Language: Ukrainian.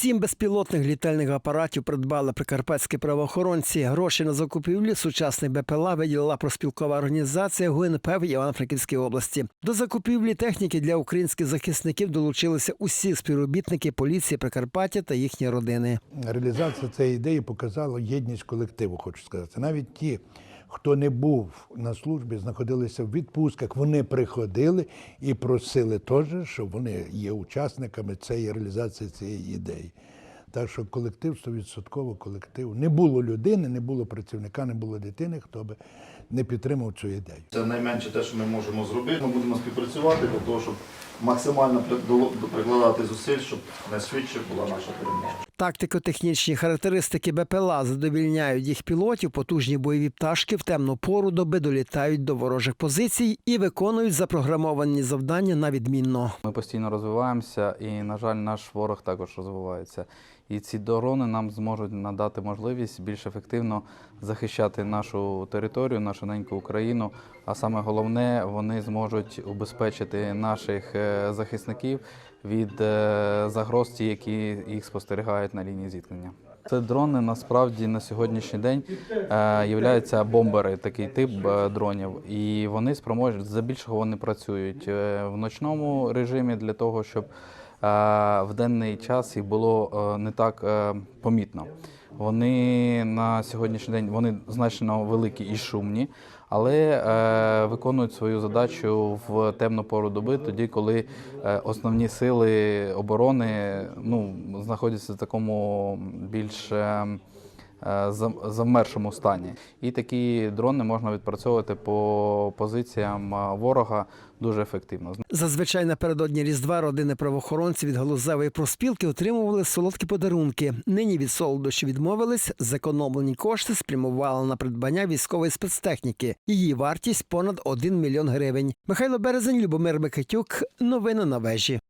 Сім безпілотних літальних апаратів придбали прикарпатські правоохоронці. Гроші на закупівлі сучасних БПЛА виділила проспілкова організація ГУНП в Івано-Франківській області. До закупівлі техніки для українських захисників долучилися усі співробітники поліції Прикарпаття та їхні родини. Реалізація цієї ідеї показала єдність колективу, хочу сказати. Навіть ті, хто не був на службі, знаходилися в відпустках, вони приходили і просили теж, щоб вони є учасниками цієї реалізації цієї ідеї. Так що колектив 100% колектив. Не було людини, не було працівника, не було дитини, хто би не підтримав цю ідею. Це найменше те, що ми можемо зробити. Ми будемо співпрацювати для того, щоб максимально при- прикладати зусиль, щоб найшвидше була наша перемога. Тактико-технічні характеристики БПЛА задовільняють їх пілотів. Потужні бойові пташки в темну пору доби долітають до ворожих позицій і виконують запрограмовані завдання на відмінно. Ми постійно розвиваємося, і, на жаль, наш ворог також розвивається. І ці дрони нам зможуть надати можливість більш ефективно захищати нашу територію, нашу неньку Україну. А саме головне, вони зможуть убезпечити наших е, захисників від е, загроз, ті, які їх спостерігають на лінії зіткнення. Це дрони насправді на сьогоднішній день є являються бомбери, такий тип е, дронів, і вони спроможні здебільшого вони працюють е, в ночному режимі для того, щоб е, в денний час їх було е, не так е, помітно. Вони на сьогоднішній день вони значно великі і шумні, але е, виконують свою задачу в темну пору доби, тоді, коли е, основні сили оборони ну, знаходяться в такому більш е, е, завмершому стані. І такі дрони можна відпрацьовувати по позиціям е, ворога дуже ефективно. Зазвичай напередодні Різдва родини правоохоронців від галузевої проспілки отримували солодкі подарунки. Нині від солодощів відмовились. Зекономлені кошти спрямували на придбання військової спецтехніки. Її вартість понад 1 мільйон гривень. Михайло Березень, Любомир Микитюк. Новини на вежі.